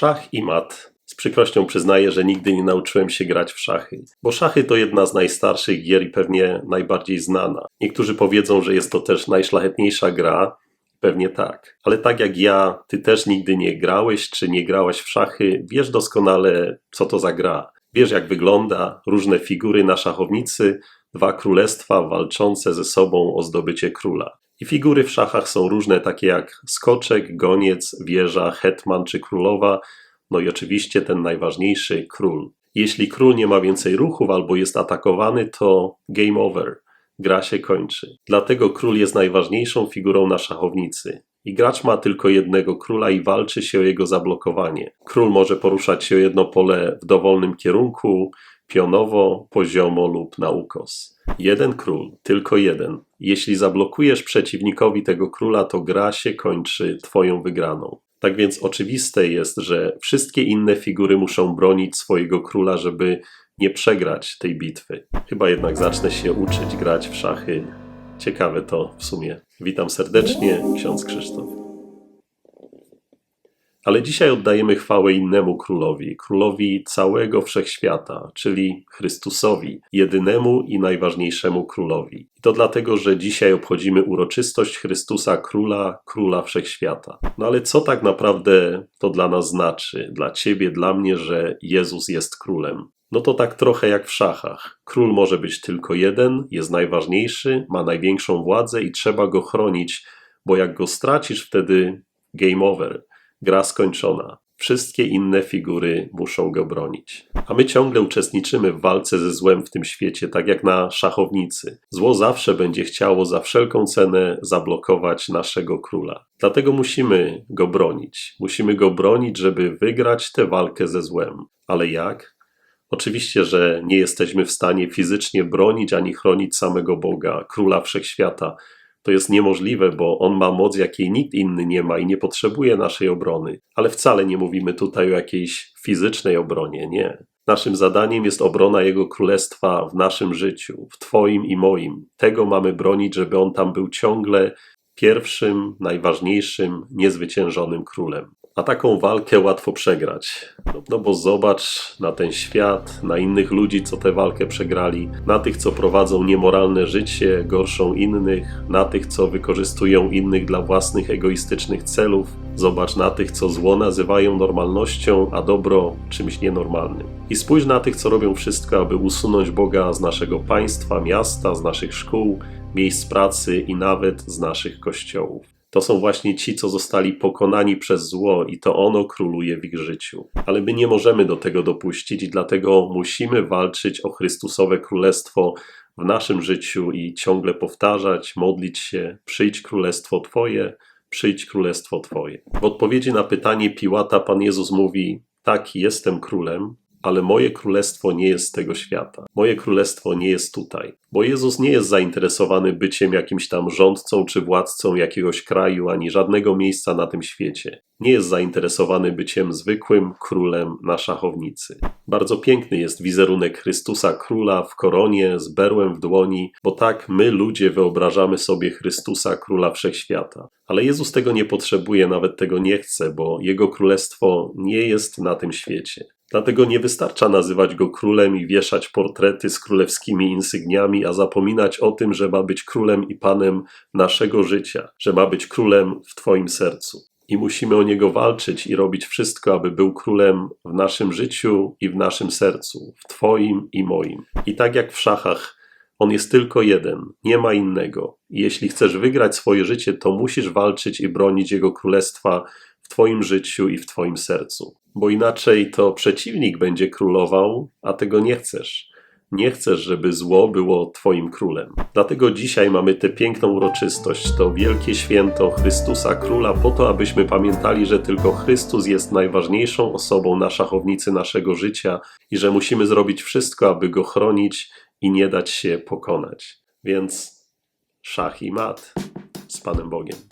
Szach i mat. Z przykrością przyznaję, że nigdy nie nauczyłem się grać w szachy, bo szachy to jedna z najstarszych gier i pewnie najbardziej znana. Niektórzy powiedzą, że jest to też najszlachetniejsza gra, Pewnie tak. Ale tak jak ja, ty też nigdy nie grałeś czy nie grałaś w szachy, wiesz doskonale, co to za gra. Wiesz, jak wygląda, różne figury na szachownicy, dwa królestwa walczące ze sobą o zdobycie króla. I figury w szachach są różne, takie jak skoczek, goniec, wieża, hetman czy królowa, no i oczywiście ten najważniejszy król. Jeśli król nie ma więcej ruchów albo jest atakowany, to game over. Gra się kończy. Dlatego król jest najważniejszą figurą na szachownicy. I gracz ma tylko jednego króla i walczy się o jego zablokowanie. Król może poruszać się jedno pole w dowolnym kierunku, pionowo, poziomo lub na ukos. Jeden król, tylko jeden. Jeśli zablokujesz przeciwnikowi tego króla, to gra się kończy twoją wygraną. Tak więc oczywiste jest, że wszystkie inne figury muszą bronić swojego króla, żeby nie przegrać tej bitwy. Chyba jednak zacznę się uczyć grać w szachy. Ciekawe to w sumie. Witam serdecznie, ksiądz Krzysztof. Ale dzisiaj oddajemy chwałę innemu królowi, królowi całego wszechświata, czyli Chrystusowi, jedynemu i najważniejszemu królowi. I to dlatego, że dzisiaj obchodzimy uroczystość Chrystusa Króla, Króla Wszechświata. No ale co tak naprawdę to dla nas znaczy, dla ciebie, dla mnie, że Jezus jest królem? No to tak trochę jak w szachach. Król może być tylko jeden, jest najważniejszy, ma największą władzę i trzeba go chronić, bo jak go stracisz, wtedy game over, gra skończona. Wszystkie inne figury muszą go bronić. A my ciągle uczestniczymy w walce ze złem w tym świecie, tak jak na szachownicy. Zło zawsze będzie chciało za wszelką cenę zablokować naszego króla. Dlatego musimy go bronić. Musimy go bronić, żeby wygrać tę walkę ze złem. Ale jak? Oczywiście, że nie jesteśmy w stanie fizycznie bronić ani chronić samego Boga, króla wszechświata. To jest niemożliwe, bo on ma moc, jakiej nikt inny nie ma i nie potrzebuje naszej obrony. Ale wcale nie mówimy tutaj o jakiejś fizycznej obronie, nie. Naszym zadaniem jest obrona Jego Królestwa w naszym życiu, w Twoim i moim. Tego mamy bronić, żeby On tam był ciągle pierwszym, najważniejszym, niezwyciężonym królem. A taką walkę łatwo przegrać. No, no, bo zobacz na ten świat, na innych ludzi, co tę walkę przegrali, na tych, co prowadzą niemoralne życie, gorszą innych, na tych, co wykorzystują innych dla własnych egoistycznych celów. Zobacz na tych, co zło nazywają normalnością, a dobro czymś nienormalnym. I spójrz na tych, co robią wszystko, aby usunąć Boga z naszego państwa, miasta, z naszych szkół, miejsc pracy i nawet z naszych kościołów to są właśnie ci, co zostali pokonani przez zło i to ono króluje w ich życiu. Ale my nie możemy do tego dopuścić dlatego musimy walczyć o Chrystusowe Królestwo w naszym życiu i ciągle powtarzać, modlić się, przyjdź Królestwo Twoje, przyjdź Królestwo Twoje. W odpowiedzi na pytanie Piłata Pan Jezus mówi, tak, jestem królem, ale moje królestwo nie jest z tego świata. Moje królestwo nie jest tutaj. Bo Jezus nie jest zainteresowany byciem jakimś tam rządcą czy władcą jakiegoś kraju ani żadnego miejsca na tym świecie. Nie jest zainteresowany byciem zwykłym królem na szachownicy. Bardzo piękny jest wizerunek Chrystusa króla w koronie z berłem w dłoni, bo tak my ludzie wyobrażamy sobie Chrystusa króla wszechświata. Ale Jezus tego nie potrzebuje, nawet tego nie chce, bo jego królestwo nie jest na tym świecie. Dlatego nie wystarcza nazywać go królem i wieszać portrety z królewskimi insygniami, a zapominać o tym, że ma być królem i panem naszego życia, że ma być królem w Twoim sercu. I musimy o niego walczyć i robić wszystko, aby był królem w naszym życiu i w naszym sercu, w Twoim i moim. I tak jak w szachach, on jest tylko jeden, nie ma innego. I jeśli chcesz wygrać swoje życie, to musisz walczyć i bronić jego królestwa w Twoim życiu i w Twoim sercu bo inaczej to przeciwnik będzie królował, a tego nie chcesz. Nie chcesz, żeby zło było Twoim królem. Dlatego dzisiaj mamy tę piękną uroczystość, to wielkie święto Chrystusa Króla, po to, abyśmy pamiętali, że tylko Chrystus jest najważniejszą osobą na szachownicy naszego życia i że musimy zrobić wszystko, aby go chronić i nie dać się pokonać. Więc szach i mat z Panem Bogiem.